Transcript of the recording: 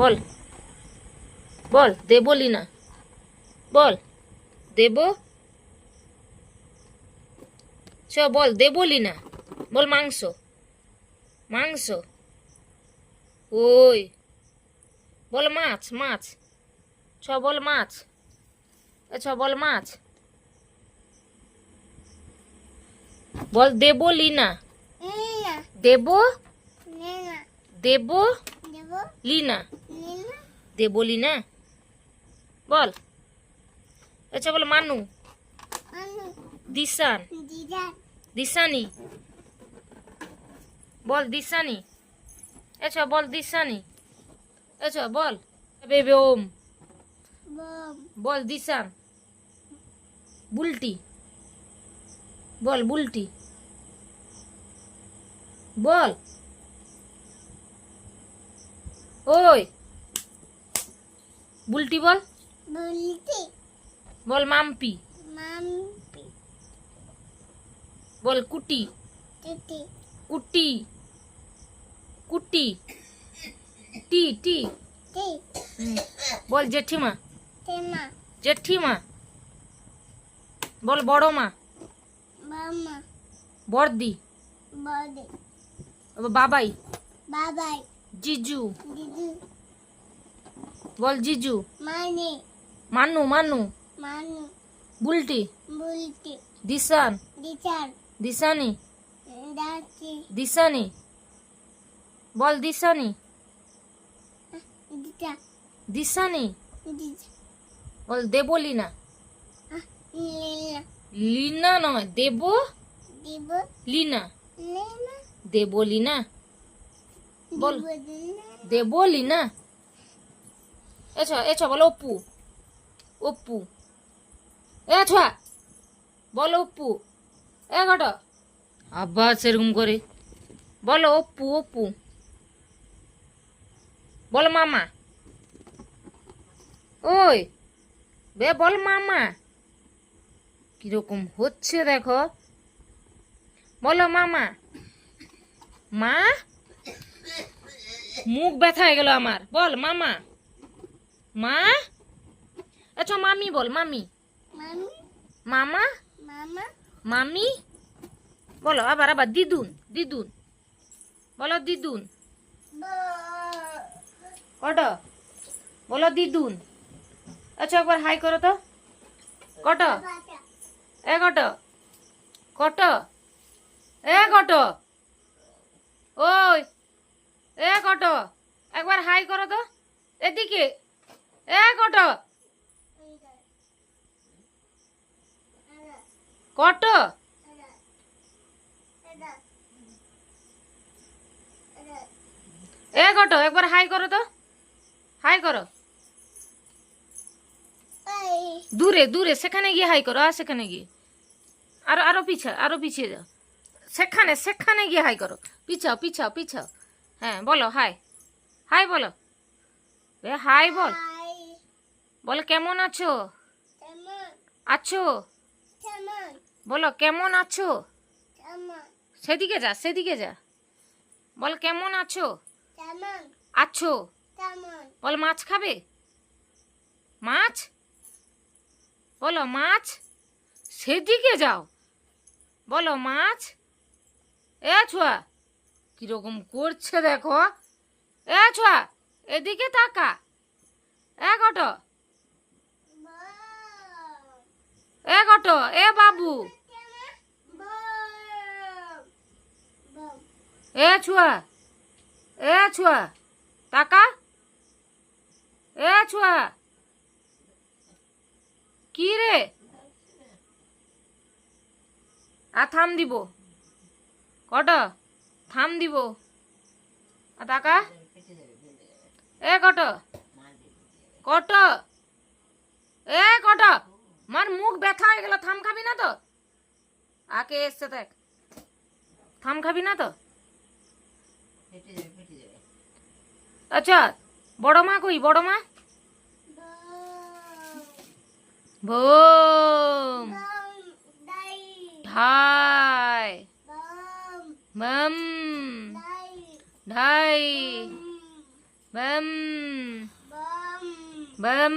বল। বল দেব লিনা বল দেব? চ বল দেব লিনা বল মাংস। মাংস। ওই। বল মাছ মাছ। ছ বল মাছ। ছ বল মাছ। বল দেব? লিনা দেব? দেব? লিনা Nina, দেব লিনা বল। আচ্ছা বল মানু। দিশান। দিশানি। বল দিশানি। আচ্ছা বল দিশানি। আচ্ছা বল। বেবে ওম। বল দিশান। বুলটি। বল বুলটি। বল। ওই। बुलटी बोल। बुलटी। बोल मामपी। मामपी। बोल कुटी। कुटी। कुटी। कुटी। टी टी। टी। हम्म। बोल जेठी माँ जेठी माँ जेठी माँ बोल बड़ो माँ बड़दी बाबाई। बाबाई। जीजू। जीजू। বল জিজু। Mani, মানু মানু Manu, Bulti. Bulti, Dishan. Dichar, Dishani. Dati, Dishani. বল দিশানি। Dita, দিশানি। বল দেবলিনা লিনা। নয় দেব? Dibo, লিনা। দেবলিনা বল। দেবলিনা এছ এছ বল অপু অপু এ ছুয়া, বল অপু এ ঘট। আবার সেরকম করে। বলো অপু অপু বল মামা। ওই, বে, বল মামা। কীরকম হচ্ছে দেখো। বলো মামা। মা? মুখ ব্যথা হয়ে গেল আমার। বল মামা। মা? আচ্ছা মামি বল মামি। মামা? মামি? বলো আবার আবার দিদুন দিদুন। বলো দিদুন। কট? বলো দিদুন। আচ্ছা একবার হাই করো তো। কট? এ কট? কট? এ কট? ওই এ কট? একবার হাই করো তো। এদিকে এ কট কট। এ কট একবার হাই করো তো। হাই করো। দূরে দূরে সেখানে গিয়ে হাই করো আর সেখানে গিয়ে। আরও আরও পিছা আরও পিছিয়ে যাও। সেখানে সেখানে গিয়ে হাই করো। পিছাও পিছাও পিছাও। হ্যাঁ বলো হাই। হাই বলো। এ হাই বল। বলো কেমন আছো? আছো? বলো কেমন আছো? সেদিকে যা সেদিকে যা। বল কেমন আছো? আছো? বল মাছ খাবে? মাছ? বলো মাছ? সেদিকে যাও। বলো মাছ? এ ছোয়া কীরকম করছে দেখো। এ ছোয়া এদিকে তাকা। এ কট এ কট এ বাবু। এ ছুয়া এ ছুয়া তাকা এ ছুয়া, কি রে? আর থাম দিব। কট, থাম দিব। আর টাকা? এ, কট কট, এ, কট। মার মুখ ব্যথা হয়ে গেল, থাম খাবি না তো? আকে এসছে দেখ। থাম খাবি না তো? আচ্ছা বড় মা কই বড় মা বোম ঢাই বাম ঢাই বাম bum বাম